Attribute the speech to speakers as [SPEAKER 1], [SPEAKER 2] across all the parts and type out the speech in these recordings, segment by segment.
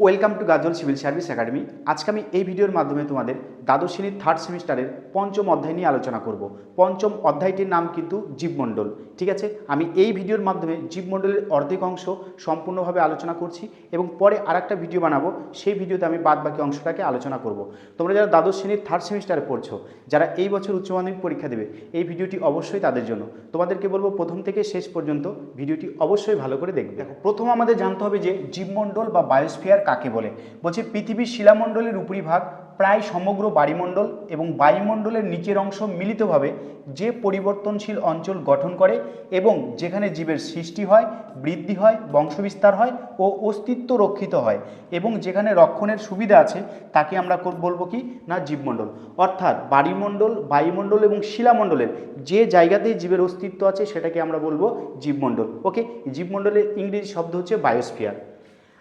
[SPEAKER 1] Welcome to Gazal civil service academy. আজকে আমি এই ভিডিওর মাধ্যমে তোমাদের দ্বাদশ শ্রেণির থার্ড সেমিস্টারের পঞ্চম অধ্যায় নিয়ে আলোচনা করব। পঞ্চম অধ্যায়টির নাম কিন্তু জীবমণ্ডল। ঠিক আছে? আমি এই ভিডিওর মাধ্যমে জীবমণ্ডলের অর্ধেক অংশ সম্পূর্ণভাবে আলোচনা করছি এবং পরে আরেকটা ভিডিও বানাবো, সেই ভিডিওতে আমি বাদ বাকি অংশটাকে আলোচনা করব। তোমরা যারা দ্বাদশ শ্রেণির থার্ড সেমিস্টারে পড়ছো, যারা এই বছর উচ্চ মাধ্যমিক পরীক্ষা দেবে, এই ভিডিওটি অবশ্যই তাদের জন্য। তোমাদেরকে বলব, প্রথম থেকে শেষ পর্যন্ত ভিডিওটি অবশ্যই ভালো করে দেখবে। দেখো, প্রথম আমাদের জানতে হবে যে জীবমণ্ডল বা বায়োস্ফিয়ার কাকে বলে? বলছে পৃথিবীর শিলামণ্ডলের উপরিভাগ প্রায় সমগ্র বায়ুমণ্ডল এবং বায়ুমণ্ডলের নিচের অংশ মিলিতভাবে যে পরিবর্তনশীল অঞ্চল গঠন করে এবং যেখানে জীবের সৃষ্টি হয়, বৃদ্ধি হয়, বংশবিস্তার হয় ও অস্তিত্ব রক্ষিত হয় এবং যেখানে রক্ষণের সুবিধা আছে তাকে আমরা বলব কি না জীবমণ্ডল। অর্থাৎ বায়ুমণ্ডল বায়ুমণ্ডল এবং শিলামণ্ডলের যে জায়গাতেই জীবের অস্তিত্ব আছে সেটাকে আমরা বলব জীবমণ্ডল। ওকে? জীবমণ্ডলের ইংরেজি শব্দ হচ্ছে বায়োস্ফিয়ার।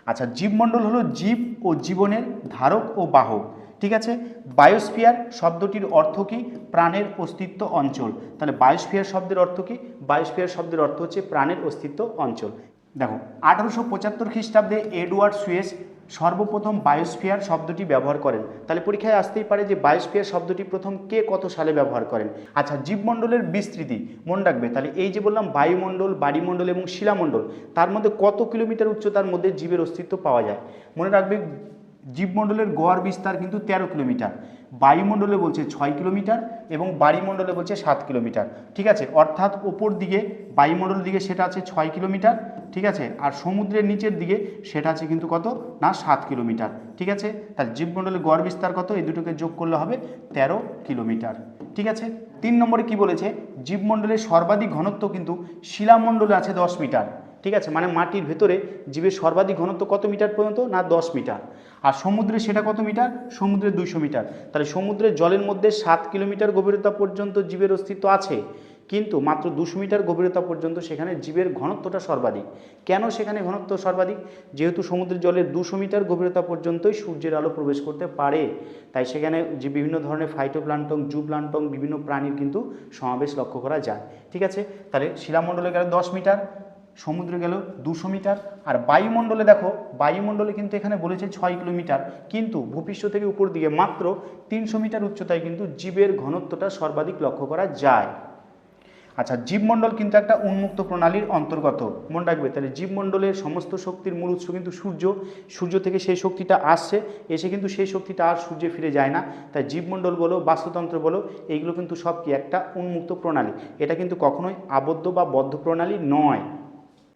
[SPEAKER 1] আচ্ছা জীবমণ্ডল হলো জীব ও জীবনের ধারক ও বাহক। ঠিক আছে? বায়োস্ফিয়ার শব্দটির অর্থ কি? প্রাণের অস্তিত্ব অঞ্চল। তাহলে বায়োস্ফিয়ার শব্দের অর্থ কি? বায়োস্ফিয়ার শব্দের অর্থ হচ্ছে প্রাণের অস্তিত্ব অঞ্চল। দেখো, আঠারোশো পঁচাত্তর খ্রিস্টাব্দে এডওয়ার্ড সুয়েস সর্বপ্রথম বায়োস্ফিয়ার শব্দটি ব্যবহার করেন। তাহলে পরীক্ষায় আসতেই পারে যে বায়োস্ফিয়ার শব্দটি প্রথম কে কত সালে ব্যবহার করেন। আচ্ছা জীবমণ্ডলের বিস্তৃতি মনে রাখবে। তাহলে এই যে বললাম বায়ুমণ্ডল, বাড়িমণ্ডল এবং শিলামণ্ডল, তার মধ্যে কত কিলোমিটার উচ্চতার মধ্যে জীবের অস্তিত্ব পাওয়া যায়? মনে রাখবে জীবমণ্ডলের গড় বিস্তার কিন্তু তেরো কিলোমিটার। বায়ুমণ্ডলে বলছে ছয় কিলোমিটার এবং বাড়িমণ্ডলে বলছে সাত কিলোমিটার। ঠিক আছে? অর্থাৎ ওপর দিকে, বায়ুমণ্ডল দিকে সেটা আছে ছয় কিলোমিটার, ঠিক আছে? আর সমুদ্রের নিচের দিকে সেটা আছে কিন্তু কত? না, সাত কিলোমিটার। ঠিক আছে? তার জীবমণ্ডলের গড় বিস্তার কত? এই দুটোকে যোগ করলে হবে তেরো কিলোমিটার। ঠিক আছে? তিন নম্বরে কি বলেছে? জীবমণ্ডলের সর্বাধিক ঘনত্ব কিন্তু শিলামণ্ডলে আছে দশ মিটার। ঠিক আছে? মানে মাটির ভেতরে জীবের সর্বাধিক ঘনত্ব কত মিটার পর্যন্ত? না, দশ মিটার। আর সমুদ্রে সেটা কত মিটার? সমুদ্রে দুইশো মিটার। তাহলে সমুদ্রের জলের মধ্যে সাত কিলোমিটার গভীরতা পর্যন্ত জীবের অস্তিত্ব আছে, কিন্তু মাত্র দুশো মিটার গভীরতা পর্যন্ত সেখানে জীবের ঘনত্বটা সর্বাধিক। কেন সেখানে ঘনত্ব সর্বাধিক? যেহেতু সমুদ্রের জলের দুশো মিটার গভীরতা পর্যন্তই সূর্যের আলো প্রবেশ করতে পারে, তাই সেখানে যে বিভিন্ন ধরনের ফাইটোপ্লান্টং জুপ্লান্টং বিভিন্ন প্রাণীর কিন্তু সমাবেশ লক্ষ্য করা যায়। ঠিক আছে? তাহলে শিলামণ্ডলে গেলে দশ মিটার। সমুদ্রে গেল দুশো মিটার। আর বায়ুমণ্ডলে দেখো, বায়ুমণ্ডলে কিন্তু এখানে বলেছে ছয় কিলোমিটার। কিন্তু ভূপৃষ্ঠ থেকে উপর দিকে মাত্র তিনশো মিটার উচ্চতায় কিন্তু জীবের ঘনত্বটা সর্বাধিক লক্ষ্য করা যায়। আচ্ছা জীবমণ্ডল কিন্তু একটা উন্মুক্ত প্রণালীর অন্তর্গত। মনে রাখবে, তাহলে জীবমণ্ডলের সমস্ত শক্তির মূল উৎস কিন্তু সূর্য। সূর্য থেকে সেই শক্তিটা আসছে, এসে কিন্তু সেই শক্তিটা আর সূর্যে ফিরে যায় না। তাই জীবমণ্ডল বলো, বাস্তুতন্ত্র বলো, এইগুলো কিন্তু সব কি একটা উন্মুক্ত প্রণালী। এটা কিন্তু কখনোই আবদ্ধ বা বদ্ধ প্রণালী নয়।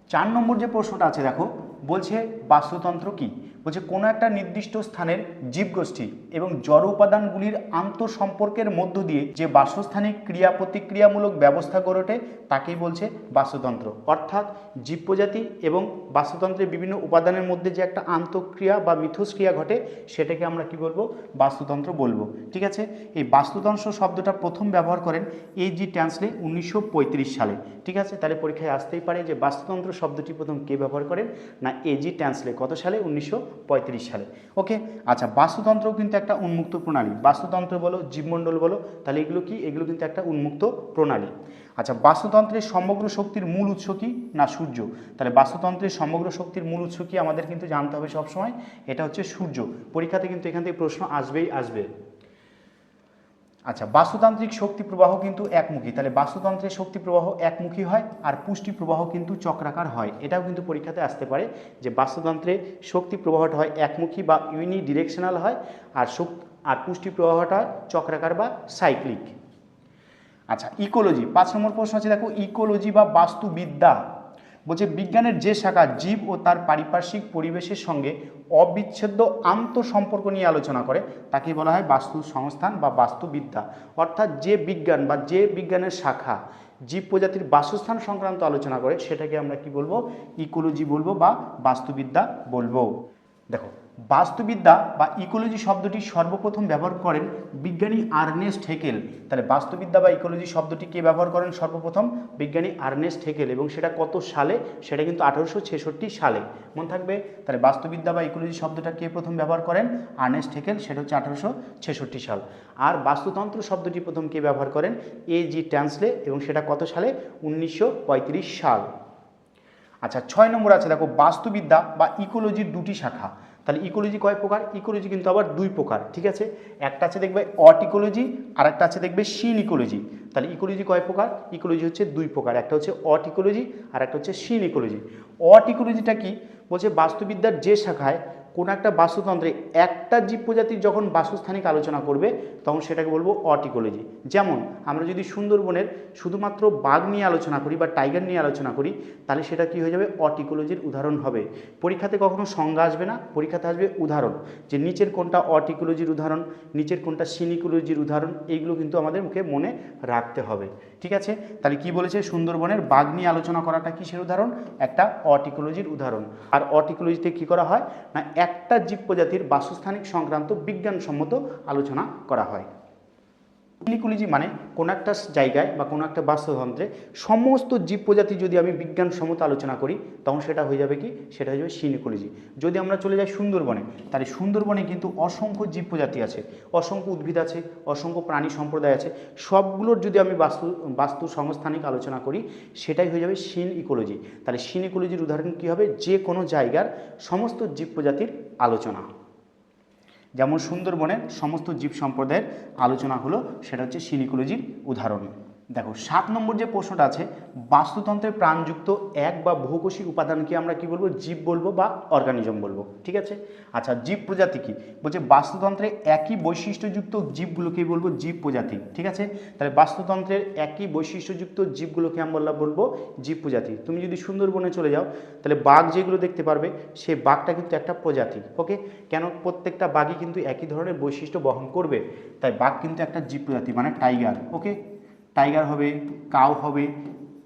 [SPEAKER 1] চার নম্বর যে প্রশ্নটা আছে দেখো বলছে বাস্তুতন্ত্র কি? বলছে, কোনো একটা নির্দিষ্ট স্থানের জীবগোষ্ঠী এবং জড় উপাদানগুলির আন্তঃসম্পর্কের মধ্য দিয়ে যে বাসস্থানিক ক্রিয়া প্রতিক্রিয়ামূলক ব্যবস্থা গড়ে ওঠে, তাকেই বলছে বাস্তুতন্ত্র। অর্থাৎ জীব প্রজাতি এবং বাস্তুতন্ত্রের বিভিন্ন উপাদানের মধ্যে যে একটা আন্তঃক্রিয়া বা মিথস্ক্রিয়া ঘটে, সেটাকে আমরা কি বলব? বাস্তুতন্ত্র বলব। ঠিক আছে? এই বাস্তুতন্ত্র শব্দটা প্রথম ব্যবহার করেন এই জি ট্যান্সলে উনিশশো পঁয়ত্রিশ সালে। ঠিক আছে? তাহলে পরীক্ষায় আসতেই পারে যে বাস্তুতন্ত্র শব্দটি প্রথম কে ব্যবহার করেন? না এজি ট্যান্সলে। কত সালে? উনিশশো সালে। ওকে আচ্ছা বাস্তুতন্ত্র কিন্তু একটা উন্মুক্ত প্রণালী। বাস্তুতন্ত্র বলো, জীবমণ্ডল বলো, তাহলে এগুলো কি? এগুলো কিন্তু একটা উন্মুক্ত প্রণালী। আচ্ছা বাস্তুতন্ত্রের সমগ্র শক্তির মূল উৎস কি? না, সূর্য। তাহলে বাস্তুতন্ত্রের সমগ্র শক্তির মূল উৎস কি? আমাদের কিন্তু জানতে হবে সবসময়। এটা হচ্ছে সূর্য। পরীক্ষাতে কিন্তু এখান থেকে প্রশ্ন আসবেই আসবে। আচ্ছা বাস্তুতান্ত্রিক শক্তি প্রবাহ কিন্তু একমুখী। তাহলে বাস্তুতন্ত্রের শক্তি প্রবাহ একমুখী হয় আর পুষ্টি প্রবাহ কিন্তু চক্রাকার হয়। এটাও কিন্তু পরীক্ষাতে আসতে পারে যে বাস্তুতন্ত্রে শক্তি প্রবাহটা হয় একমুখী বা ইউনি ডিরেকশনাল হয় আর আর পুষ্টি প্রবাহটা হয় চক্রাকার বা সাইক্লিক আচ্ছা ইকোলজি পাঁচ নম্বর প্রশ্ন আছে দেখো ইকোলজি বা বাস্তুবিদ্যা বলছে বিজ্ঞানের যে শাখা জীব ও তার পারিপার্শ্বিক পরিবেশের সঙ্গে অবিচ্ছেদ্য আন্ত সম্পর্ক নিয়ে আলোচনা করে তাকে বলা হয় বাস্তু সংস্থান বা বাস্তুবিদ্যা। অর্থাৎ যে বিজ্ঞান বা যে বিজ্ঞানের শাখা জীব প্রজাতির বাসস্থান সংক্রান্ত আলোচনা করে, সেটাকে আমরা কি বলব? ইকোলজি বলব বা বাস্তুবিদ্যা বলব। দেখো বাস্তুবিদ্যা বা ইকোলজি শব্দটি সর্বপ্রথম ব্যবহার করেন বিজ্ঞানী আর্নেস্ট হেকেল। তাহলে বাস্তুবিদ্যা বা ইকোলজি শব্দটি কে ব্যবহার করেন সর্বপ্রথম? বিজ্ঞানী আর্নেস্ট হেকেল। এবং সেটা কত সালে? সেটা কিন্তু আঠারোশো ছেষট্টি সালে। মনে থাকবে? তাহলে বাস্তুবিদ্যা বা ইকোলজি শব্দটা কে প্রথম ব্যবহার করেন? আর্নেস্ট হেকেল, সেটা হচ্ছে আঠারোশো ছেষট্টি সাল। আর বাস্তুতন্ত্র শব্দটি প্রথম কে ব্যবহার করেন? এ জি ট্যান্সলে এবং সেটা কত সালে? উনিশশো পঁয়ত্রিশ সাল। আচ্ছা ছয় নম্বর আছে, দেখো, বাস্তুবিদ্যা বা ইকোলজির দুটি শাখা। তাহলে ইকোলজি কয় প্রকার? ইকোলজি কিন্তু আবার দুই প্রকার, ঠিক আছে? একটা আছে দেখবে অট ইকোলজি আর একটা আছে দেখবে সিন ইকোলজি তাহলে ইকোলজি কয় প্রকার? ইকোলজি হচ্ছে দুই প্রকার, একটা হচ্ছে অট ইকোলজি আর একটা হচ্ছে সিন ইকোলজি অট ইকোলজিটা কি? বলছে বাস্তুবিদ্যার যে শাখায় কোনো একটা বাস্তুতন্ত্রে একটা জীব প্রজাতির যখন বাসস্থানিক আলোচনা করবে, তখন সেটাকে বলব অটিকোলজি। যেমন, আমরা যদি সুন্দরবনের শুধুমাত্র বাঘ নিয়ে আলোচনা করি বা টাইগার নিয়ে আলোচনা করি, তাহলে সেটা কি হয়ে যাবে? অটিকোলজির উদাহরণ হবে। পরীক্ষাতে কখনো সংজ্ঞা আসবে না, পরীক্ষাতে আসবে উদাহরণ। যে নিচের কোনটা অটিকোলজির উদাহরণ, নিচের কোনটা সিনিকোলজির উদাহরণ, এইগুলো কিন্তু আমাদের মুখে মনে রাখতে হবে। ঠিক আছে? তাহলে কি বলেছে? সুন্দরবনের বাঘ নিয়ে আলোচনা করাটা কিসের উদাহরণ? একটা অটিকোলজির উদাহরণ। আর অটিকোলজিতে কি করা হয়? না, একটা জীব প্রজাতির বাসস্থানিক সংক্রান্ত বিজ্ঞানসম্মত আলোচনা করা হয়। ইলিকুলিজি মানে কোনো একটা জায়গায় বা কোনো একটা বাস্তুতন্ত্রে সমস্ত জীব প্রজাতি যদি আমি বিজ্ঞানসম্মত আলোচনা করি, তখন সেটা হয়ে যাবে কি? সেটা হয়ে যাবে সিনিকোলজি যদি আমরা চলে যাই সুন্দরবনে, তাহলে সুন্দরবনে কিন্তু অসংখ্য জীব প্রজাতি আছে, অসংখ্য উদ্ভিদ আছে, অসংখ্য প্রাণী সম্প্রদায় আছে। সবগুলোর যদি আমি বাস্তু বাস্তু সংস্থানিক আলোচনা করি, সেটাই হয়ে যাবে সিন ইকোলজি তাহলে সিন ইকোলজির উদাহরণ কী হবে? যে কোনো জায়গার সমস্ত জীব প্রজাতির আলোচনা। যেমন সুন্দরবনের সমস্ত জীব সম্প্রদায়ের আলোচনা হলো সেটা হচ্ছে সিনিকোলজির উদাহরণ। দেখো, সাত নম্বর যে প্রশ্নটা আছে, বাস্তুতন্ত্রের প্রাণযুক্ত এক বা বহুকোষী উপাদানকে আমরা কি বলব? জীব বলব বা অর্গানিজম বলব, ঠিক আছে? আচ্ছা জীব প্রজাতি কি? বলছে বাস্তুতন্ত্রে একই বৈশিষ্ট্যযুক্ত জীবগুলোকেই বলব জীব প্রজাতি, ঠিক আছে? তাহলে বাস্তুতন্ত্রের একই বৈশিষ্ট্যযুক্ত জীবগুলোকে আমরা বলব জীব প্রজাতি। তুমি যদি সুন্দরবনে চলে যাও, তাহলে বাঘ যেগুলো দেখতে পারবে, সেই বাঘটা কিন্তু একটা প্রজাতি, ওকে? কেন? প্রত্যেকটা বাঘই কিন্তু একই ধরনের বৈশিষ্ট্য বহন করবে। তাই বাঘ কিন্তু একটা জীব প্রজাতি মানে টাইগার, ওকে? টাইগার হবে কাউ হবে,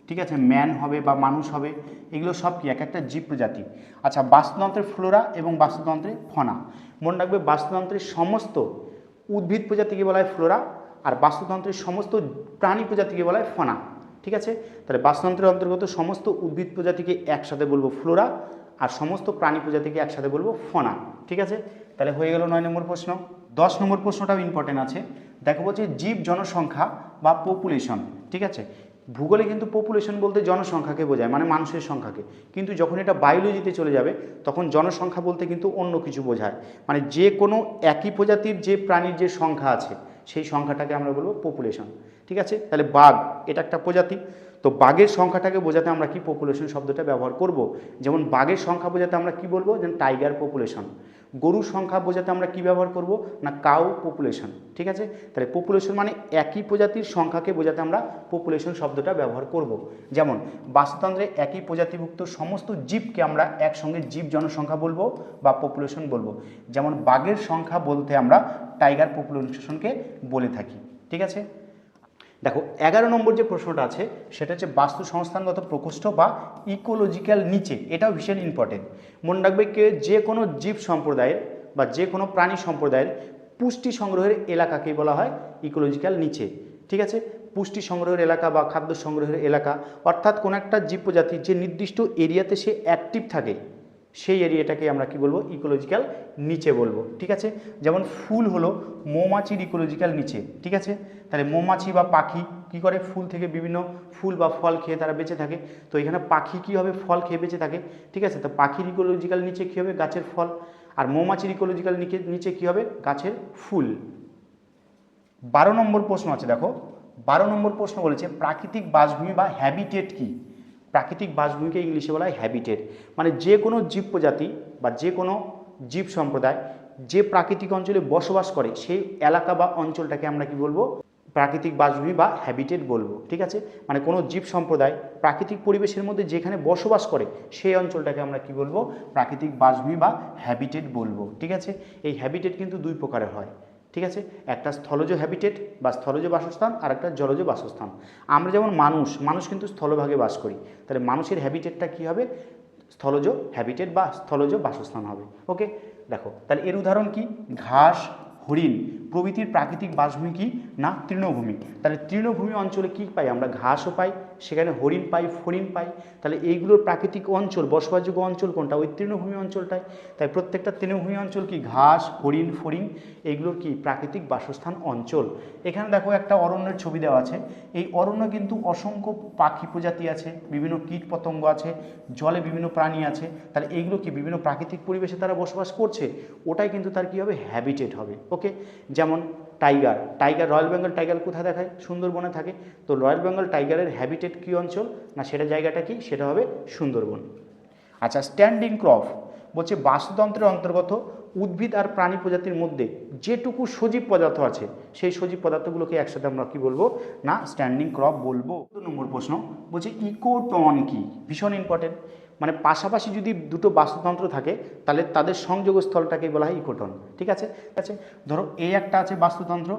[SPEAKER 1] ঠিক আছে ম্যান হবে বা মানুষ হবে, এগুলো সব কি এক একটা জীব প্রজাতি। আচ্ছা বাস্তুতন্ত্রের ফ্লোরা এবং বাস্তুতন্ত্রের ফনা। মনে রাখবে, বাস্তুতন্ত্রের সমস্ত উদ্ভিদ প্রজাতিকে বলা হয় ফ্লোরা আর বাস্তুতন্ত্রের সমস্ত প্রাণী প্রজাতিকে বলা হয় ফনা। ঠিক আছে? তাহলে বাস্তুতন্ত্রের অন্তর্গত সমস্ত উদ্ভিদ প্রজাতিকে একসাথে বলব ফ্লোরা আর সমস্ত প্রাণী প্রজাতিকে একসাথে বলব ফনা, ঠিক আছে? তাহলে হয়ে গেল নয় নম্বর প্রশ্ন। দশ নম্বর প্রশ্নটাও ইম্পর্টেন্ট আছে। দেখো বলছে জীব জনসংখ্যা বা পপুলেশন ঠিক আছে? ভূগোলে কিন্তু পপুলেশন বলতে জনসংখ্যাকে বোঝায় মানে মানুষের সংখ্যাকে। কিন্তু যখন এটা বায়োলজিতে চলে যাবে, তখন জনসংখ্যা বলতে কিন্তু অন্য কিছু বোঝায়। মানে যে কোনো একই প্রজাতির যে প্রাণীর যে সংখ্যা আছে, সেই সংখ্যাটাকে আমরা বলব পপুলেশন ঠিক আছে? তাহলে বাঘ, এটা একটা প্রজাতি। তো বাঘের সংখ্যাটাকে বোঝাতে আমরা কি পপুলেশন শব্দটা ব্যবহার করব? যেমন বাঘের সংখ্যা বোঝাতে আমরা কি বলব? যেমন টাইগার পপুলেশন গরুর সংখ্যা বোঝাতে আমরা কি ব্যবহার করব? না কাউ পপুলেশন ঠিক আছে? তাহলে পপুলেশন মানে একই প্রজাতির সংখ্যাকে বোঝাতে আমরা পপুলেশন শব্দটা ব্যবহার করব। যেমন, বাস্তুতন্ত্রে একই প্রজাতিভুক্ত সমস্ত জীবকে আমরা একসঙ্গে জীব জনসংখ্যা বলব বা পপুলেশন বলব। যেমন বাঘের সংখ্যা বলতে আমরা টাইগার পপুলেশনকে বলে থাকি। ঠিক আছে? দেখো, এগারো নম্বর যে প্রশ্নটা আছে, সেটা হচ্ছে বাস্তু সংস্থানগত প্রকোষ্ঠ বা ইকোলজিক্যাল নিচে। এটাও ভীষণ ইম্পর্টেন্ট মনে রাখবে কে, যে কোনো জীব সম্প্রদায়ের বা যে কোনো প্রাণী সম্প্রদায়ের পুষ্টি সংগ্রহের এলাকাকে বলা হয় ইকোলজিক্যাল নিচে। ঠিক আছে? পুষ্টি সংগ্রহের এলাকা বা খাদ্য সংগ্রহের এলাকা, অর্থাৎ কোনো একটা জীব প্রজাতি যে নির্দিষ্ট এরিয়াতে সে অ্যাক্টিভ থাকে সেই এরিয়াটাকে আমরা কি বলব? ইকোলজিক্যাল নিচে বলব, ঠিক আছে? যেমন ফুল হলো মৌমাছির ইকোলজিক্যাল নিচে, ঠিক আছে? তাহলে মৌমাছি বা পাখি কি করে? ফুল থেকে বিভিন্ন ফুল বা ফল খেয়ে তারা বেঁচে থাকে। তো এখানে পাখি কী হবে? ফল খেয়ে বেঁচে থাকে, ঠিক আছে? তো পাখির ইকোলজিক্যাল নিচে কী হবে? গাছের ফল। আর মৌমাছির ইকোলজিক্যাল নিচে নিচে কী হবে? গাছের ফুল। বারো নম্বর প্রশ্ন আছে, দেখো। বারো নম্বর প্রশ্ন বলেছে, প্রাকৃতিক বাসভূমি বা হ্যাবিটেট কি? প্রাকৃতিক বাসভূমিকে ইংলিশে বলা হয় হ্যাবিটেট মানে যে কোনো জীব প্রজাতি বা যে কোনো জীব সম্প্রদায় যে প্রাকৃতিক অঞ্চলে বসবাস করে, সেই এলাকা বা অঞ্চলটাকে আমরা কি বলব? প্রাকৃতিক বাসভূমি বা হ্যাবিটেট বলব, ঠিক আছে? মানে কোনো জীব সম্প্রদায় প্রাকৃতিক পরিবেশের মধ্যে যেখানে বসবাস করে, সেই অঞ্চলটাকে আমরা কি বলব? প্রাকৃতিক বাসভূমি বা হ্যাবিটেট বলব, ঠিক আছে? এই হ্যাবিটেট কিন্তু দুই প্রকারের হয়। ঠিক আছে? একটা স্থলজ হ্যাবিটেট বা স্থলজ বাসস্থান আর একটা জলজ বাসস্থান। আমরা যেমন মানুষ মানুষ কিন্তু স্থলভাগে বাস করি। তাহলে মানুষের হ্যাবিটেটটা কী হবে? স্থলজ হ্যাবিটেট বা স্থলজ বাসস্থান হবে। ওকে দেখো, তাহলে এর উদাহরণ কি? ঘাস, হরিণ। প্রভৃতির প্রাকৃতিক বাসভূমি কি? না, তৃণভূমি। তাহলে তৃণভূমি অঞ্চলে কি পাই? আমরা ঘাসও পাই, সেখানে হরিণ পাই ফরিণ পাই। তাহলে এইগুলোর প্রাকৃতিক অঞ্চল, বসবাসযোগ্য অঞ্চল কোনটা? ওই তৃণভূমি অঞ্চলটায় তাই প্রত্যেকটা তৃণভূমি অঞ্চল কি? ঘাস, হরিণ ফরিং এইগুলোর কি প্রাকৃতিক বাসস্থান অঞ্চল। এখানে দেখো একটা অরণ্যের ছবি দেওয়া আছে। এই অরণ্য কিন্তু অসংখ্য পাখি প্রজাতি আছে, বিভিন্ন কীট পতঙ্গ আছে, জলে বিভিন্ন প্রাণী আছে। তাহলে এইগুলো কি বিভিন্ন প্রাকৃতিক পরিবেশে তারা বসবাস করছে? ওটাই কিন্তু তার কী হবে? হ্যাবিটেট হবে। ওকে? যেমন tiger tiger, royal Bengal tiger কোথায় দেখায়? সুন্দরবনে থাকে। তো রয়্যাল বেঙ্গল টাইগারের হ্যাবিটেট কী অঞ্চল না সেটা জায়গাটা কি? সেটা হবে সুন্দরবন। আচ্ছা স্ট্যান্ডিং ক্রপ বলছে বাস্তুতন্ত্রের অন্তর্গত উদ্ভিদ আর প্রাণী প্রজাতির মধ্যে যেটুকু সজীব পদার্থ আছে, সেই সজীব পদার্থগুলোকে একসাথে আমরা কি বলব? না, স্ট্যান্ডিং ক্রপ বলব। দু নম্বর প্রশ্ন বলছে ইকোটন কি? ভীষণ ইম্পর্টেন্ট মানে পাশাপাশি যদি দুটো বাস্তুতন্ত্র থাকে, তাহলে তাদের সংযোগস্থলটাকে বলা হয় ইকোটন। ঠিক আছে? আছে? ধরো, এই একটা আছে বাস্তুতন্ত্র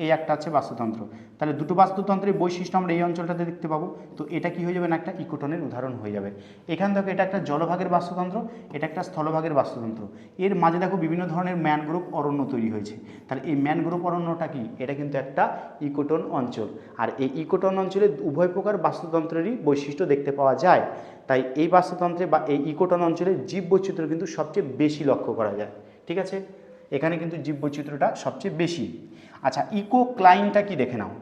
[SPEAKER 1] এই একটা আছে বাস্তুতন্ত্র। তাহলে দুটো বাস্তুতন্ত্রের বৈশিষ্ট্য আমরা এই অঞ্চলটাতে দেখতে পাবো। তো এটা কি হয়ে যাবে না? একটা ইকোটনের উদাহরণ হয়ে যাবে। এখান থেকে এটা একটা জলভাগের বাস্তুতন্ত্র, এটা একটা স্থলভাগের বাস্তুতন্ত্র। এর মাঝে দেখো বিভিন্ন ধরনের ম্যানগ্রোভ অরণ্য তৈরি হয়েছে। তাহলে এই ম্যানগ্রোভ অরণ্যটা কি? এটা কিন্তু একটা ইকোটন অঞ্চল। আর এই ইকোটন অঞ্চলে উভয় প্রকার বাস্তুতন্ত্রেরই বৈশিষ্ট্য দেখতে পাওয়া যায়। তাই এই বাস্তুতন্ত্রে বা এই ইকোটন অঞ্চলে জীব বৈচিত্র্য কিন্তু সবচেয়ে বেশি লক্ষ্য করা যায়। ঠিক আছে? এখানে কিন্তু জীব বৈচিত্র্যটা সবচেয়ে বেশি। আচ্ছা ইকো ক্লাইনটা কি দেখে নাও।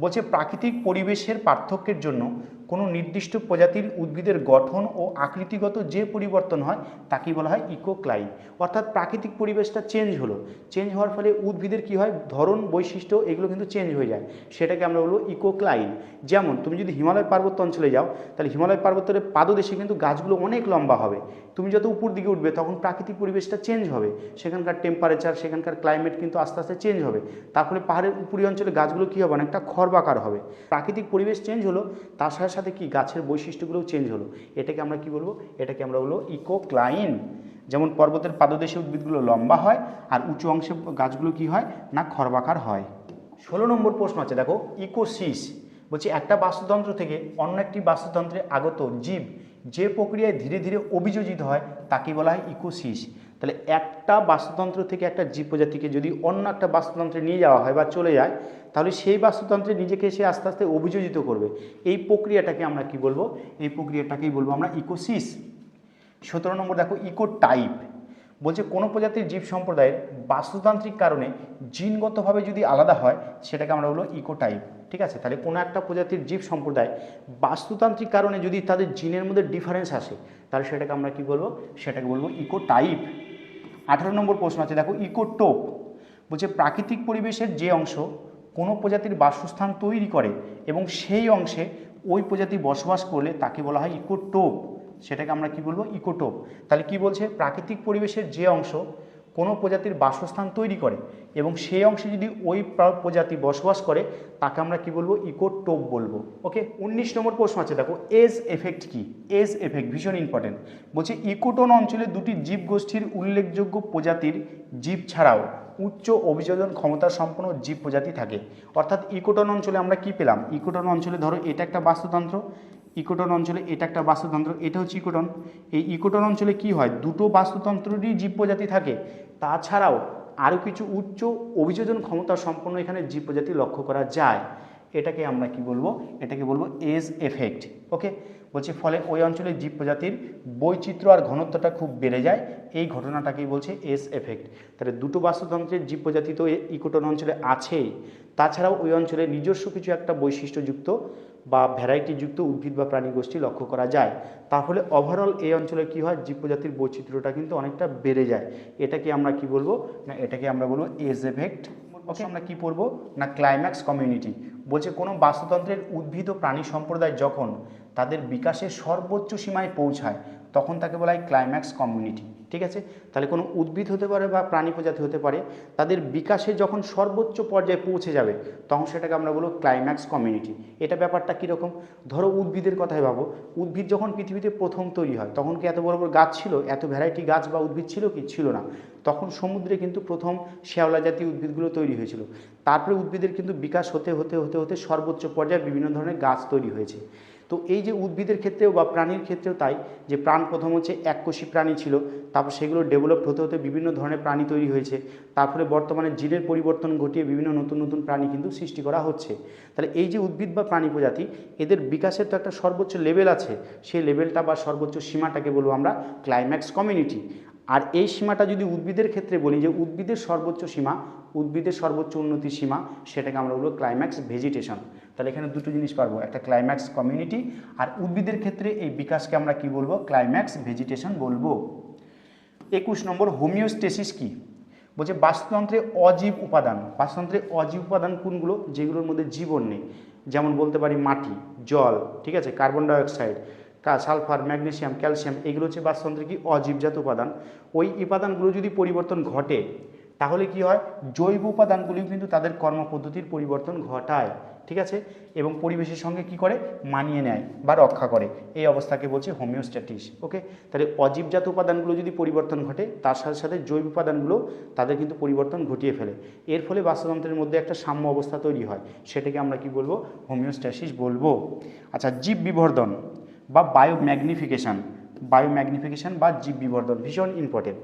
[SPEAKER 1] বলছে প্রাকৃতিক পরিবেশের পার্থক্যের জন্য কোনো নির্দিষ্ট প্রজাতির উদ্ভিদের গঠন ও আকৃতিগত যে পরিবর্তন হয়, তাকেই বলা হয় ইকোক্লাইন অর্থাৎ প্রাকৃতিক পরিবেশটা চেঞ্জ হলো। চেঞ্জ হওয়ার ফলে উদ্ভিদের কি হয়? ধরন, বৈশিষ্ট্য এগুলো কিন্তু চেঞ্জ হয়ে যায়। সেটাকে আমরা বলব ইকোক্লাইন। যেমন, তুমি যদি হিমালয় পার্বত্য অঞ্চলে যাও, তাহলে হিমালয় পার্বত্যের পাদদেশে কিন্তু গাছগুলো অনেক লম্বা হবে। তুমি যত উপর দিকে উঠবে, তখন প্রাকৃতিক পরিবেশটা চেঞ্জ হবে। সেখানকার টেম্পারেচার সেখানকার ক্লাইমেট কিন্তু আস্তে আস্তে চেঞ্জ হবে। তার ফলে পাহাড়ের উপরি অঞ্চলে গাছগুলো কী হবে? অনেকটা খরবাকার হবে। প্রাকৃতিক পরিবেশ চেঞ্জ হলো, তার সাথে সাথে কি গাছের বৈশিষ্ট্যগুলোও চেঞ্জ হলো? এটাকে আমরা কি বলব? এটাকে আমরা বলব ইকোক্লাইন। যেমন পর্বতের পাদদেশে উদ্ভিদগুলো লম্বা হয়, আর উঁচু অংশে গাছগুলো কি হয়? না, খরবাকার হয়। ষোলো নম্বর প্রশ্ন আছে, দেখো, ইকোসিস। বলছি, একটা বাস্তুতন্ত্র থেকে অন্য একটি বাস্তুতন্ত্রে আগত জীব যে প্রক্রিয়ায় ধীরে ধীরে অভিযোজিত হয়, তাকে বলা হয় ইকোসিস। তাহলে একটা বাস্তুতন্ত্র থেকে একটা জীব প্রজাতিকে যদি অন্য একটা বাস্তুতন্ত্রে নিয়ে যাওয়া হয় বা চলে যায়, তাহলে সেই বাস্তুতন্ত্রে নিজেকে সে আস্তে আস্তে অভিযোজিত করবে। এই প্রক্রিয়াটাকে আমরা কি বলব? এই প্রক্রিয়াটাকেই বলব আমরা ইকোসিস। সতেরো নম্বর দেখো ইকো টাইপ বলছে কোনো প্রজাতির জীব সম্প্রদায়ের বাস্তুতান্ত্রিক কারণে জিনগতভাবে যদি আলাদা হয়, সেটাকে আমরা বলব ইকো টাইপ ঠিক আছে? তাহলে কোনো একটা প্রজাতির জীব সম্প্রদায় বাস্তুতান্ত্রিক কারণে যদি তাদের জিনের মধ্যে ডিফারেন্স আসে, তাহলে সেটাকে আমরা কি বলব? সেটাকে বলব ইকো টাইপ আঠারো নম্বর প্রশ্ন আছে, দেখো, ইকোটোপ। বলছে, প্রাকৃতিক পরিবেশের যে অংশ কোনো প্রজাতির বাসস্থান তৈরি করে এবং সেই অংশে ওই প্রজাতি বসবাস করলে তাকে বলা হয় ইকোটোপ। সেটাকে আমরা কি বলব? ইকোটোপ। তাহলে কি বলছে? প্রাকৃতিক পরিবেশের যে অংশ কোনো প্রজাতির বাসস্থান তৈরি করে এবং সেই অংশে যদি ওই প্রজাতি বসবাস করে, তাকে আমরা কি বলব? ইকোটোপ বলব। ওকে? উনিশ নম্বর প্রশ্ন আছে, দেখো, এজ এফেক্ট কি? এজ এফেক্ট ভীষণ ইম্পর্টেন্ট বলছে, ইকোটোন অঞ্চলে দুটি জীব গোষ্ঠীর উল্লেখযোগ্য প্রজাতির জীব ছাড়াও উচ্চ অভিযোজন ক্ষমতা সম্পন্ন জীব প্রজাতি থাকে। অর্থাৎ ইকোটন অঞ্চলে আমরা কি পেলাম? ইকোটন অঞ্চলে ধরো, এটা একটা বাস্তুতন্ত্র, ইকোটন অঞ্চলে এটা একটা বাস্তুতন্ত্র, এটা হচ্ছে ইকোটন। এই ইকোটন অঞ্চলে কি হয়? দুটো বাস্তুতন্ত্রেরই জীব প্রজাতি থাকে। তাছাড়াও আরও কিছু উচ্চ অভিযোজন ক্ষমতা সম্পন্ন এখানে জীব প্রজাতি লক্ষ্য করা যায়। এটাকে আমরা কি বলব? এটাকে বলব এজ এফেক্ট। ওকে? বলছে ফলে ওই অঞ্চলের জীব প্রজাতির বৈচিত্র্য আর ঘনত্বটা খুব বেড়ে যায়। এই ঘটনাটাকেই বলছে এস এফেক্ট তাহলে দুটো বাস্তুতন্ত্রের জীব প্রজাতি তো ইকোটন অঞ্চলে আছেই। তাছাড়াও ওই অঞ্চলে নিজস্ব কিছু একটা বৈশিষ্ট্যযুক্ত বা ভ্যারাইটিযুক্ত উদ্ভিদ বা প্রাণী গোষ্ঠী লক্ষ্য করা যায়। তার ফলে ওভারঅল এই অঞ্চলে কী হয় জীব প্রজাতির বৈচিত্র্যটা কিন্তু অনেকটা বেড়ে যায়। এটাকে আমরা কি বলব? না এটাকে আমরা বলব এস এফেক্ট ওকে আমরা কি পড়ব? না ক্লাইম্যাক্স কমিউনিটি বলছে কোনো বাস্তুতন্ত্রের উদ্ভিদ ও প্রাণী সম্প্রদায় যখন তাদের বিকাশের সর্বোচ্চ সীমায় পৌঁছায়, তখন তাকে বলা হয় ক্লাইম্যাক্স কমিউনিটি ঠিক আছে? তাহলে কোনো উদ্ভিদ হতে পারে বা প্রাণী প্রজাতি হতে পারে, তাদের বিকাশে যখন সর্বোচ্চ পর্যায়ে পৌঁছে যাবে, তখন সেটাকে আমরা বলব ক্লাইম্যাক্স কমিউনিটি এটা ব্যাপারটা কীরকম? ধরো উদ্ভিদের কথাই ভাবো, উদ্ভিদ যখন পৃথিবীতে প্রথম তৈরি হয়, তখন কি এত বড় বড় গাছ ছিল? এত ভ্যারাইটি গাছ বা উদ্ভিদ ছিল কি? ছিল না। তখন সমুদ্রে কিন্তু প্রথম শ্যাওলা জাতীয় উদ্ভিদগুলো তৈরি হয়েছিল। তারপরে উদ্ভিদের কিন্তু বিকাশ হতে হতে হতে হতে সর্বোচ্চ পর্যায়ে বিভিন্ন ধরনের গাছ তৈরি হয়েছে। তো এই যে উদ্ভিদের ক্ষেত্রেও বা প্রাণীর ক্ষেত্রেও তাই যে প্রাণ প্রথম হচ্ছে এককোষী প্রাণী ছিল, তারপর সেগুলো ডেভেলপ হতে হতে বিভিন্ন ধরনের প্রাণী তৈরি হয়েছে, তারপরে বর্তমানে জিনের পরিবর্তন ঘটিয়ে বিভিন্ন নতুন নতুন প্রাণী কিন্তু সৃষ্টি করা হচ্ছে। তাহলে এই যে উদ্ভিদ বা প্রাণী প্রজাতি, এদের বিকাশের তো একটা সর্বোচ্চ লেভেল আছে, সেই লেভেলটা বা সর্বোচ্চ সীমাটাকে বলব আমরা ক্লাইম্যাক্স কমিউনিটি আর এই সীমাটা যদি উদ্ভিদের ক্ষেত্রে বলি যে উদ্ভিদের সর্বোচ্চ সীমা, উদ্ভিদের সর্বোচ্চ উন্নতির সীমা, সেটাকে আমরা বলব ক্লাইম্যাক্স ভেজিটেশন তাহলে এখানে দুটো জিনিস পারব, একটা ক্লাইম্যাক্স কমিউনিটি আর উদ্ভিদের ক্ষেত্রে এই বিকাশকে আমরা কি বলব? ক্লাইম্যাক্স ভেজিটেশন বলব। একুশ নম্বর হোমিওস্টেসিস কি? বলছে বাস্তুতন্ত্রে অজীব উপাদান। বাস্তুতন্ত্রে অজীব উপাদান কোনগুলো? যেগুলোর মধ্যে জীবন নেই। যেমন বলতে পারি মাটি, জল, ঠিক আছে? Carbon dioxide sulphur magnesium calcium এগুলো হচ্ছে বাস্তুতন্ত্রে কি? অজীবজাত উপাদান। ওই উপাদানগুলো যদি পরিবর্তন ঘটে, তাহলে কি হয়? জৈব উপাদানগুলিও কিন্তু তাদের কর্মপদ্ধতির পরিবর্তন ঘটায়। ঠিক আছে? এবং পরিবেশের সঙ্গে কি করে? মানিয়ে নেয় বা রক্ষা করে। এই অবস্থাকে বলছে হোমিওস্ট্যাটিস, ওকে? তাহলে অজীবজাত উপাদানগুলো যদি পরিবর্তন ঘটে, তার সাথে সাথে জৈব উপাদানগুলো তাদের কিন্তু পরিবর্তন ঘটিয়ে ফেলে। এর ফলে বাস্তুতন্ত্রের মধ্যে একটা সাম্য অবস্থা তৈরি হয়। সেটাকে আমরা কি বলব? হোমিওস্ট্যাসিস বলব। আচ্ছা জীব বিবর্ধন বা বায়ো ম্যাগনিফিকেশান বায়োম্যাগনিফিকেশান। বায়োম্যাগনিফিকেশান বা জীব বিবর্ধন, ভীষণ ইম্পর্টেন্ট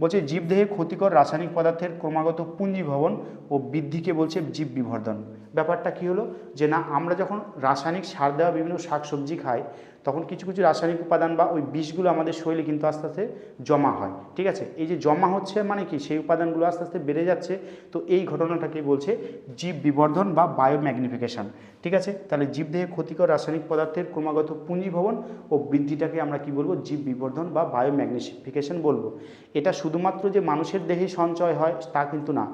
[SPEAKER 1] বলছে জীবদেহে ক্ষতিকর রাসায়নিক পদার্থের ক্রমাগত পুঞ্জীভবন ও বৃদ্ধিকে বলছে জীব বিবর্ধন। ব্যাপারটা কি হলো? যে না, আমরা যখন রাসায়নিক সার দেওয়া বিভিন্ন শাকসবজি খাই তখন কিছু কিছু রাসায়নিক উপাদান বা ওই বিষগুলো আমাদের শরীরে কিন্তু আস্তে আস্তে জমা হয়, ঠিক আছে? এই যে জমা হচ্ছে মানে কি? সেই উপাদানগুলো আস্তে আস্তে বেড়ে যাচ্ছে। তো এই ঘটনাটাকে বলছে? জীব বিবর্ধন বা বায়োম্যাগনিফিকেশান, ঠিক আছে? তাহলে জীবদেহে ক্ষতিকর রাসায়নিক পদার্থের ক্রমাগত পুঞ্জীভবন ও বৃদ্ধিটাকে আমরা কি বলব? জীব বিবর্ধন বা বায়োম্যাগনিফিকেশন বলব। এটা শুধুমাত্র যে মানুষের দেহে সঞ্চয় হয় তা কিন্তু না।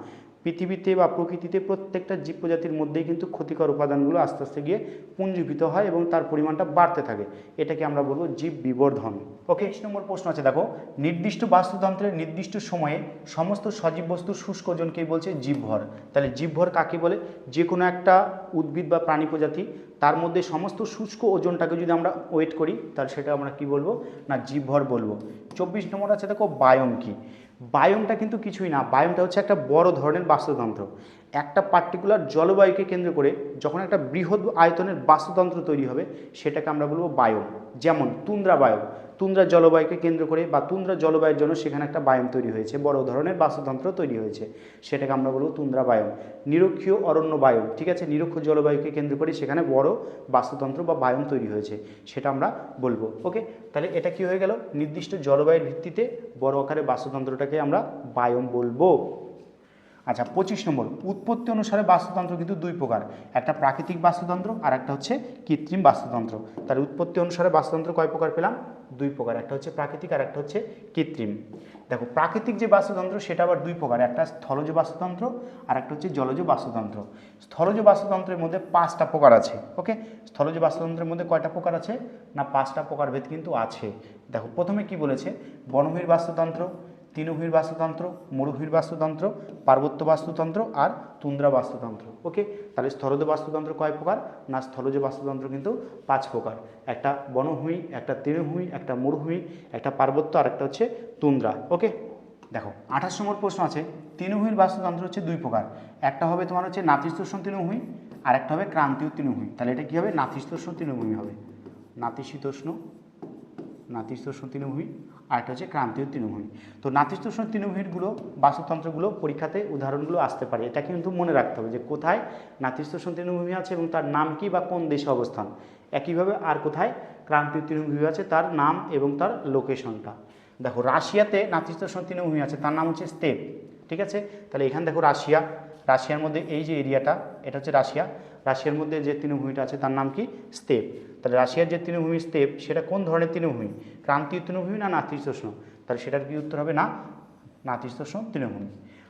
[SPEAKER 1] পৃথিবীতে বা প্রকৃতিতে প্রত্যেকটা জীব প্রজাতির মধ্যেই কিন্তু ক্ষতিকর উপাদানগুলো আস্তে আস্তে গিয়ে পুঞ্জীভূত হয় এবং তার পরিমাণটা বাড়তে থাকে। এটাকে আমরা বলব জীব বিবর্ধন। ওকে এক নম্বর প্রশ্ন আছে। দেখো, নির্দিষ্ট বাস্তুতন্ত্রের নির্দিষ্ট সময়ে সমস্ত সজীব বস্তুর শুষ্ক ওজনকেই বলছে জীবভর। তাহলে জীবভর কাকে বলে? যে কোনো একটা উদ্ভিদ বা প্রাণী প্রজাতি, তার মধ্যে সমস্ত শুষ্ক ওজনটাকে যদি আমরা ওয়েট করি, তাহলে সেটা আমরা কি বলব? না, জীবভর বলব। চব্বিশ নম্বর আছে, দেখো বায়ম কি? বায়মটা কিন্তু কিছুই না। বায়োমটা হচ্ছে একটা বড় ধরনের বাস্তুতন্ত্র। একটা পার্টিকুলার জলবায়ুকে কেন্দ্র করে যখন একটা বৃহৎ আয়তনের বাস্তুতন্ত্র তৈরি হবে, সেটাকে আমরা বলব বায়ম যেমন তুন্দ্রা বায়ু। তুন্দ্রা জলবায়ুকে কেন্দ্র করে বা তুন্দ্রা জলবায়ুর জন্য সেখানে একটা বায়ম তৈরি হয়েছে, বড় ধরনের বাস্তুতন্ত্র তৈরি হয়েছে। সেটাকে আমরা বলব তুন্দ্রা বায়ম নিরক্ষীয় অরণ্য বায়ু, ঠিক আছে? নিরক্ষ জলবায়ুকে কেন্দ্র করে সেখানে বড় বাস্তুতন্ত্র বা বায়ম তৈরি হয়েছে, সেটা আমরা বলব। ওকে তাহলে এটা কি হয়ে গেল? নির্দিষ্ট জলবায়ুর ভিত্তিতে বড় আকারে বাস্তুতন্ত্রটাকে আমরা বায়ম বলব। আচ্ছা পঁচিশ নম্বর, উৎপত্তি অনুসারে বাস্তুতন্ত্র কিন্তু দুই প্রকার। একটা প্রাকৃতিক বাস্তুতন্ত্র আর একটা হচ্ছে কৃত্রিম বাস্তুতন্ত্র। তার উৎপত্তি অনুসারে বাস্তুতন্ত্র কয় প্রকার পেলাম? দুই প্রকার, একটা হচ্ছে প্রাকৃতিক আর একটা হচ্ছে কৃত্রিম। দেখো, প্রাকৃতিক যে বাস্তুতন্ত্র, সেটা আবার দুই প্রকার, একটা স্থলজ বাস্তুতন্ত্র আর একটা হচ্ছে জলজ বাস্তুতন্ত্র। স্থলজ বাস্তুতন্ত্রের মধ্যে পাঁচটা প্রকার আছে, ওকে? স্থলজ বাস্তুতন্ত্রের মধ্যে কয়টা প্রকার আছে? না, পাঁচটা প্রকারভেদ কিন্তু আছে। দেখো, প্রথমে কি বলেছে? বনভূমির বাস্তুতন্ত্র তৃণভূমির বাস্তুতন্ত্র মরুভূমির বাস্তুতন্ত্র, পার্বত্য বাস্তুতন্ত্র আর তুন্দ্রা বাস্তুতন্ত্র। ওকে তাহলে স্থলজ বাস্তুতন্ত্র কয় প্রকার? না, স্থলজ বাস্তুতন্ত্র কিন্তু পাঁচ প্রকার। একটা বনভূমি, একটা তৃণভূমি, একটা মরুভূমি, একটা পার্বত্য আর একটা হচ্ছে তুন্দ্রা। ওকে দেখো, আঠাশ নম্বর প্রশ্ন আছে। তৃণভূমির বাস্তুতন্ত্র হচ্ছে দুই প্রকার। একটা হবে তোমার হচ্ছে নাতিশীতোষ্ণ তৃণভূমি আর একটা হবে ক্রান্তীয় তৃণভূমি। তাহলে এটা কী হবে? নাতিশীতোষ্ণ তৃণভূমি হবে। নাতিশীতোষ্ণ নাতিশীতোষ্ণ তৃণভূমি। আর একটা হচ্ছে ক্রান্তীয় তৃণভূমি। তো নাতিশীতোষ্ণ তৃণভূমিগুলো, বাস্তুতন্ত্রগুলো, পরীক্ষাতে উদাহরণগুলো আসতে পারে। এটা কিন্তু মনে রাখতে হবে যে কোথায় নাতিশীতোষ্ণ তৃণভূমি আছে এবং তার নাম কি বা কোন দেশে অবস্থান। একইভাবে আর কোথায় ক্রান্তীয় তৃণভূমি আছে তার নাম এবং তার লোকেশনটা। দেখো, রাশিয়াতে নাতিশীতোষ্ণ তৃণভূমি আছে, তার নাম হচ্ছে স্টেপ ঠিক আছে? তাহলে এখানে দেখো রাশিয়া। রাশিয়ার মধ্যে এই যে এরিয়াটা, এটা হচ্ছে রাশিয়া। রাশিয়ার মধ্যে যে তৃণভূমিটা আছে তার নাম কি? স্তেপ। তাহলে রাশিয়ার যে তৃণভূমি স্টেপ সেটা কোন ধরনের তৃণভূমি? ক্রান্তীয় তৃণভূমি না নাতিশীতোষ্ণ? তাহলে সেটার কি উত্তর হবে? না, নাতিশীতোষ্ণ তৃণভূমি।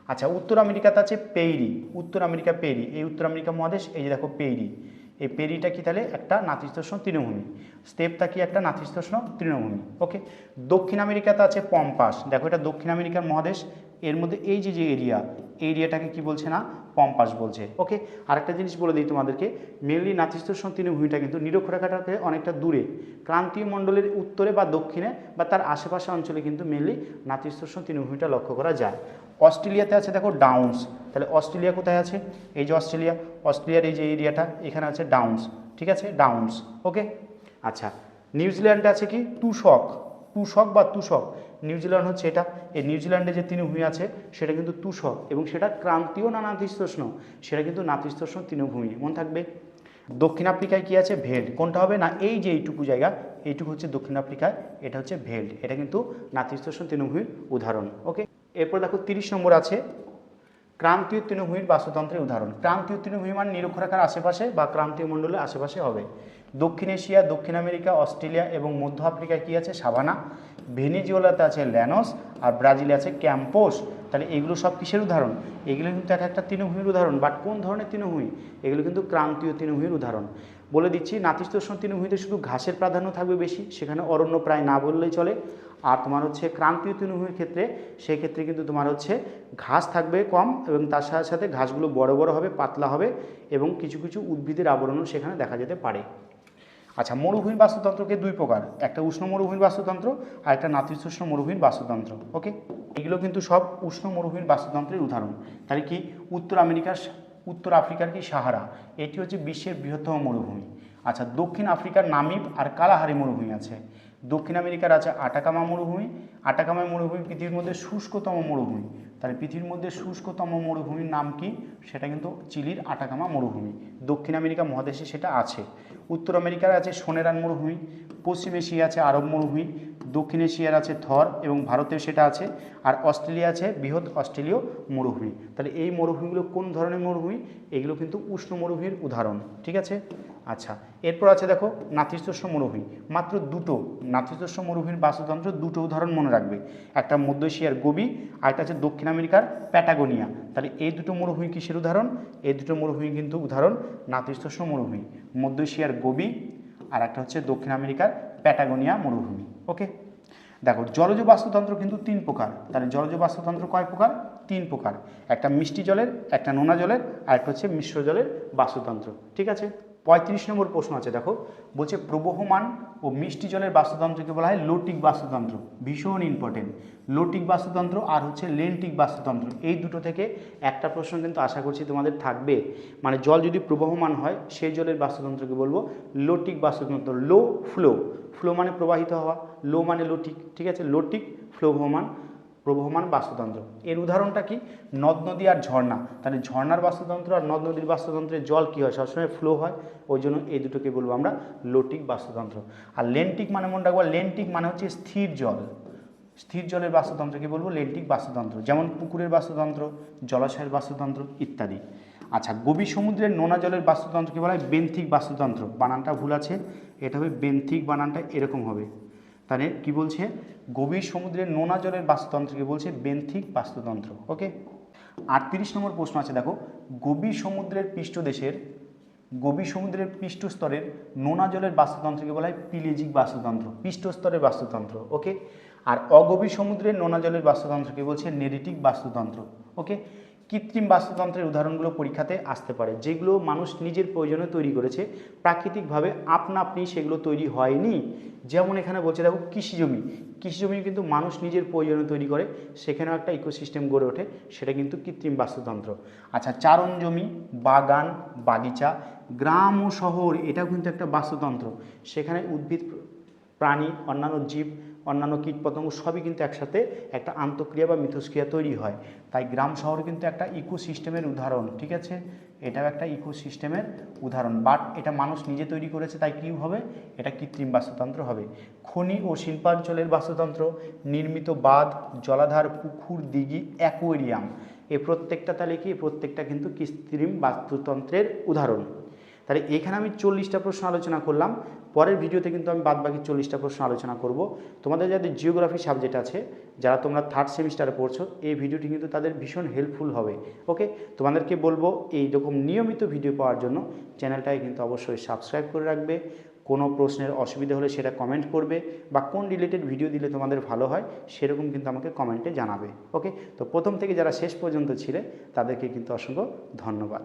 [SPEAKER 1] আচ্ছা উত্তর আমেরিকাতে আছে পেইরি। উত্তর আমেরিকা পেইরি। এই উত্তর আমেরিকা মহাদেশ, এই যে দেখো পেইরি। এই পেরিটা কি তাহলে একটা নাতিশীতোষ্ণ তৃণভূমি? স্টেপটা কি একটা নাতিশীতোষ্ণ তৃণভূমি? ওকে, দক্ষিণ আমেরিকাতে আছে পম্পাস। দেখো এটা দক্ষিণ আমেরিকার মহাদেশ। এর মধ্যে এই যে যে এরিয়া এরিয়াটাকে কি বলছে না? পম্পাস বলছে। ওকে? আরেকটা জিনিস বলে দিই তোমাদেরকে। মেনলি নাতিশীতোষ্ণ তৃণভূমিটা কিন্তু নিরক্ষরেখাটাকে অনেকটা দূরে। ক্রান্তীয় মণ্ডলের উত্তরে বা দক্ষিণে বা তার আশেপাশে অঞ্চলে কিন্তু মেনলি নাতিশীতোষ্ণ তৃণভূমিটা লক্ষ্য করা যায়। অস্ট্রেলিয়াতে আছে দেখো ডাউন্স। তাহলে অস্ট্রেলিয়া কোথায় আছে? এই যে অস্ট্রেলিয়া। অস্ট্রেলিয়ার এই যে এরিয়াটা, এখানে আছে ডাউন্স। ঠিক আছে? ডাউন্স। ওকে? আচ্ছা। নিউজিল্যান্ডে আছে কি? তুষক। তুষক বা তুষক। নিউজিল্যান্ড হচ্ছে এটা। এই নিউজিল্যান্ডে যে তৃণভূমি আছে, সেটা কিন্তু তুষক এবং সেটা ক্রান্তীয় না নাতিশীতোষ্ণ? সেটা কিন্তু নাতিশীতোষ্ণ তৃণভূমি মনে থাকবে? দক্ষিণ আফ্রিকায় কি আছে? ভেল্ট কোনটা হবে? না, এই যে এইটুকু জায়গা, এইটুকু হচ্ছে দক্ষিণ আফ্রিকায়, এটা হচ্ছে ভেল্ট এটা কিন্তু নাতিশীতোষ্ণ তৃণভূমির উদাহরণ। ওকে এরপর দেখো, তিরিশ নম্বর আছে, ক্রান্তীয় তৃণভূমির বাস্তুতন্ত্রের উদাহরণ। ক্রান্তীয় তৃণভূমি মানে নিরক্ষরেখার আশেপাশে বা ক্রান্তীয় মণ্ডলের আশেপাশে হবে। দক্ষিণ এশিয়া, দক্ষিণ আমেরিকা, অস্ট্রেলিয়া এবং মধ্য আফ্রিকায় কী আছে? সাভানা। ভেনিজুয়েলাতে আছে ল্যানোস আর ব্রাজিলে আছে ক্যাম্পোস। তাহলে এগুলো সব কিসের উদাহরণ? এগুলো কিন্তু এক একটা তৃণভূমির উদাহরণ। বাট কোন ধরনের তৃণভূমি? এগুলো কিন্তু ক্রান্তীয় তৃণভূমির উদাহরণ। বলে দিচ্ছি, নাতিশীতোষ্ণ তৃণভূমিতে শুধু ঘাসের প্রাধান্য থাকবে বেশি, সেখানে অরণ্য প্রায় না বললেই চলে। আর তোমার হচ্ছে ক্রান্তীয় তৃণভূমির ক্ষেত্রে সেই ক্ষেত্রে কিন্তু তোমার হচ্ছে ঘাস থাকবে কম এবং তার সাথে সাথে ঘাসগুলো বড় বড় হবে, পাতলা হবে এবং কিছু কিছু উদ্ভিদের আবরণও সেখানে দেখা যেতে পারে। আচ্ছা মরুভূমির বাস্তুতন্ত্রকে দুই প্রকার, একটা উষ্ণ মরুভূমির বাস্তুতন্ত্র আর একটা নাতিশীতোষ্ণ মরুভূমির বাস্তুতন্ত্র ওকে এগুলো কিন্তু সব উষ্ণ মরুভূমির বাস্তুতন্ত্রের উদাহরণ। তাহলে কি উত্তর আমেরিকার উত্তর আফ্রিকার কি সাহারা? এটি হচ্ছে বিশ্বের বৃহত্তম মরুভূমি। আচ্ছা দক্ষিণ আফ্রিকার নামিব আর কালাহারি মরুভূমি আছে। দক্ষিণ আমেরিকার আছে আটাকামা মরুভূমি। আটাকামা মরুভূমি পৃথিবীর মধ্যে শুষ্কতম মরুভূমি। তাহলে পৃথিবীর মধ্যে শুষ্কতম মরুভূমির নাম কি? সেটা কিন্তু চিলির আটাকামা মরুভূমি। দক্ষিণ আমেরিকা মহাদেশে সেটা আছে। উত্তর আমেরিকার আছে সোনেরান মরুভূমি, পশ্চিম এশিয়া আছে আরব মরুভূমি, দক্ষিণ এশিয়ার আছে থর এবং ভারতেও সেটা আছে। আর অস্ট্রেলিয়া আছে বৃহৎ অস্ট্রেলীয় মরুভূমি। তাহলে এই মরুভূমিগুলো কোন ধরনের মরুভূমি? এগুলো কিন্তু উষ্ণ মরুভূমির উদাহরণ, ঠিক আছে? আচ্ছা এরপর আছে দেখো নাতিশীতোষ্ণ মরুভূমি। মাত্র দুটো, নাতিশীতোষ্ণ মরুভূমির বাস্তুতন্ত্র দুটো উদাহরণ মনে রাখবে। একটা মধ্য এশিয়ার গোবি, আর একটা হচ্ছে দক্ষিণ আমেরিকার প্যাটাগোনিয়া। তাহলে এই দুটো মরুভূমি কিসের উদাহরণ? এই দুটো মরুভূমি কিন্তু উদাহরণ নাতিশীতোষ্ণ মরুভূমি। মধ্য এশিয়ার গোবি, আর একটা হচ্ছে দক্ষিণ আমেরিকার প্যাটাগোনিয়া মরুভূমি। ওকে? দেখো, জলজ বাস্তুতন্ত্র কিন্তু তিন প্রকার। তাহলে জলজ বাস্তুতন্ত্র কয় প্রকার? তিন প্রকার। একটা মিষ্টি জলের, একটা নোনা জলের, আর একটা হচ্ছে মিশ্র জলের বাস্তুতন্ত্র। ঠিক আছে? পঁয়ত্রিশ নম্বর প্রশ্ন আছে, দেখো। বলছে, প্রবহমান ও মিষ্টি জলের বাস্তুতন্ত্রকে বলা হয় লোটিক বাস্তুতন্ত্র, ভীষণ ইম্পর্টেন্ট লোটিক বাস্তুতন্ত্র আর হচ্ছে লেন্টিক বাস্তুতন্ত্র, এই দুটো থেকে একটা প্রশ্ন কিন্তু আশা করছি তোমাদের থাকবে। মানে জল যদি প্রবহমান হয়, সেই জলের বাস্তুতন্ত্রকে বলব লোটিক বাস্তুতন্ত্র লো ফ্লো ফ্লো মানে প্রবাহিত হওয়া লো মানে লোটিক ঠিক আছে? লোটিক ফ্লোবহমান প্রবহমান বাস্তুতন্ত্র। এর উদাহরণটা কি? নদ, নদী আর ঝর্ণা। তাহলে ঝর্ণার বাস্তুতন্ত্র আর নদ, নদীর বাস্তুতন্ত্রের জল কী হয়? সবসময় ফ্লো হয়। ওই জন্য এই দুটোকে বলব আমরা লোটিক বাস্তুতন্ত্র। আর লেন্টিক মানে মনে রাখব লেন্টিক মানে হচ্ছে স্থির জল। স্থির জলের বাস্তুতন্ত্রকে বলব লেন্টিক বাস্তুতন্ত্র। যেমন পুকুরের বাস্তুতন্ত্র, জলাশয়ের বাস্তুতন্ত্র ইত্যাদি। আচ্ছা গভীর সমুদ্রের নোনা জলের বাস্তুতন্ত্রকে বলা হয় বেন্থিক বাস্তুতন্ত্র। বানানটা ভুল আছে। এটা হবে বেন্থিক বানানটা এরকম হবে। তাহলে কি বলছে? গভীর সমুদ্রের নোনা জলের বাস্তুতন্ত্রকে বলছে বেন্থিক বাস্তুতন্ত্র ওকে আটত্রিশ নম্বর প্রশ্ন আছে, দেখো। গভীর সমুদ্রের পৃষ্ঠদেশের, গভীর সমুদ্রের পৃষ্ঠস্তরের নোনা জলের বাস্তুতন্ত্রকে বলা হয় পিলেজিক বাস্তুতন্ত্র, পৃষ্ঠস্তরের বাস্তুতন্ত্র ওকে আর অগভীর সমুদ্রের নোনা জলের বাস্তুতন্ত্রকে বলছে নেরিটিক বাস্তুতন্ত্র ওকে কৃত্রিম বাস্তুতন্ত্রের উদাহরণগুলো পরীক্ষাতে আসতে পারে, যেগুলো মানুষ নিজের প্রয়োজনে তৈরি করেছে। প্রাকৃতিকভাবে আপনা আপনি সেগুলো তৈরি হয়নি। যেমন এখানে বলছে, দেখো কৃষিজমি কৃষিজমি কিন্তু মানুষ নিজের প্রয়োজনে তৈরি করে, সেখানেও একটা ইকোসিস্টেম গড়ে ওঠে, সেটা কিন্তু কৃত্রিম বাস্তুতন্ত্র। আচ্ছা চারণ জমি, বাগান, বাগিচা, গ্রাম ও শহর, এটাও কিন্তু একটা বাস্তুতন্ত্র। সেখানে উদ্ভিদ, প্রাণী, অন্যান্য জীব অন্যান্য কীটপতঙ্গ সবই কিন্তু একসাথে একটা আন্তঃক্রিয়া বা মিথস্ক্রিয়া তৈরি হয়। তাই গ্রাম শহর কিন্তু একটা ইকোসিস্টেমের উদাহরণ, ঠিক আছে? এটাও একটা ইকোসিস্টেমের উদাহরণ। বাট এটা মানুষ নিজে তৈরি করেছে, তাই কী হবে? এটা কৃত্রিম বাস্তুতন্ত্র হবে। খনি ও শিল্পাঞ্চলের বাস্তুতন্ত্র, নির্মিত বাঁধ, জলাধার, পুকুর, দিঘি, অ্যাকোয়ারিয়াম। এ প্রত্যেকটা তাহলে কি? প্রত্যেকটা কিন্তু কৃত্রিম বাস্তুতন্ত্রের উদাহরণ। তাহলে এখানে আমি চল্লিশটা প্রশ্ন আলোচনা করলাম। পরের ভিডিওতে কিন্তু আমি বাদ বাকি চল্লিশটা প্রশ্ন আলোচনা করব। তোমাদের যাদের জিওগ্রাফি সাবজেক্ট আছে, যারা তোমরা থার্ড সেমিস্টারে পড়ছো, এই ভিডিওটি কিন্তু তাদের ভীষণ হেল্পফুল হবে। ওকে তোমাদেরকে বলব এই রকম নিয়মিত ভিডিও পাওয়ার জন্য চ্যানেলটাকে কিন্তু অবশ্যই সাবস্ক্রাইব করে রাখবে। কোনো প্রশ্নের অসুবিধা হলে সেটা কমেন্ট করবে বা কোন রিলেটেড ভিডিও দিলে তোমাদের ভালো হয়, সেরকম কিন্তু আমাকে কমেন্টে জানাবে। ওকে তো প্রথম থেকে যারা শেষ পর্যন্ত ছিলে, তাদেরকে কিন্তু অসংখ্য ধন্যবাদ।